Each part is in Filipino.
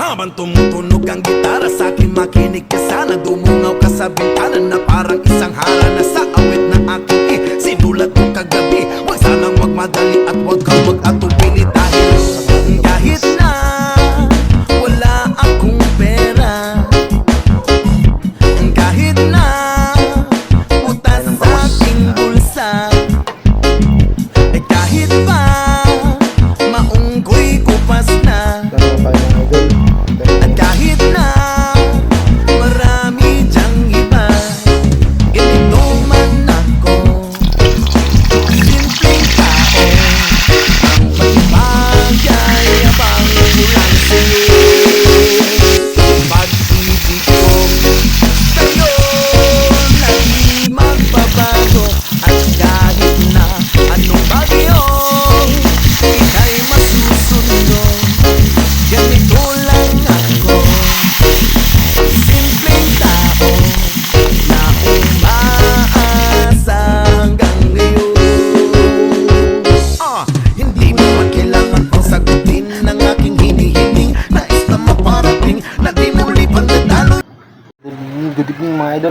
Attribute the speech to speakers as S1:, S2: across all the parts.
S1: Habang tumutunog ang gitara sa akin makinig ka sana. Dumungaw ka sa bintana na parang isang harana Sa awit na aking eh, sinulat mo kagabi Huwag sanang magmadali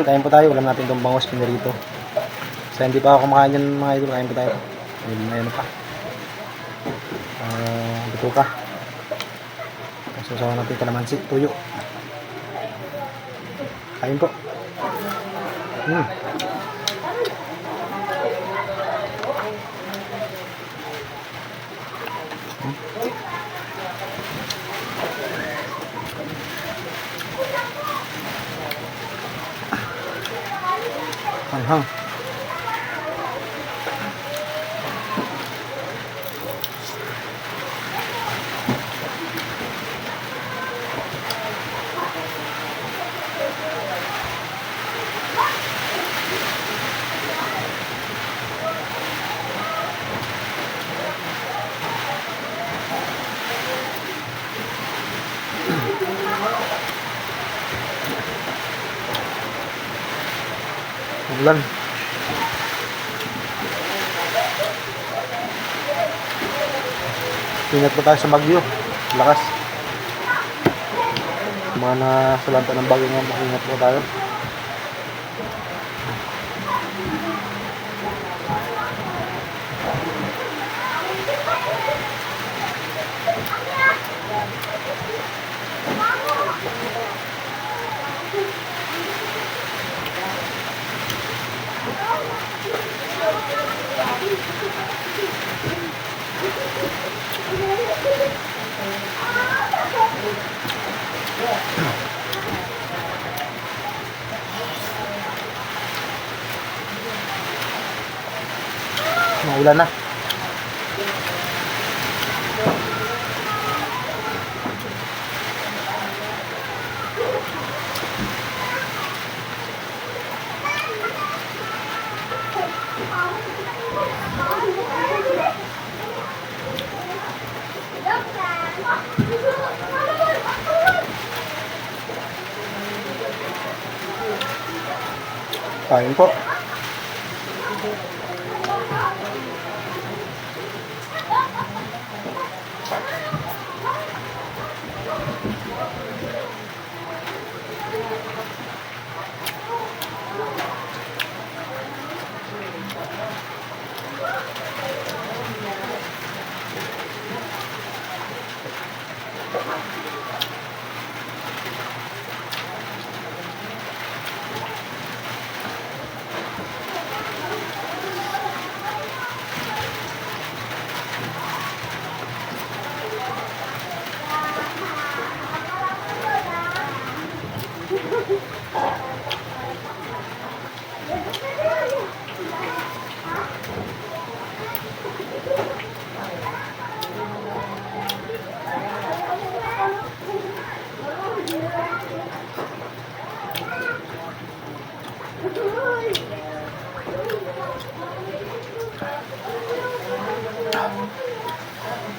S2: Kain po tayo. Alam natin itong bangos pinirito. Sa hindi pa ako kumakain yan mga idol. Kain po tayo. Na ano pa. Ah, luto ka. Susawa natin kalamansi. Tuyo. Kain po. Hmm. 看看 Ulan. Ingat po tayo sa bagyo. Lakas. Mga nasulanta ng bagyo nga, ingat po tayo. Maulan na. Kain po. Thank you.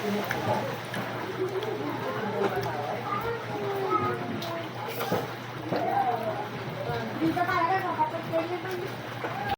S2: Thank you.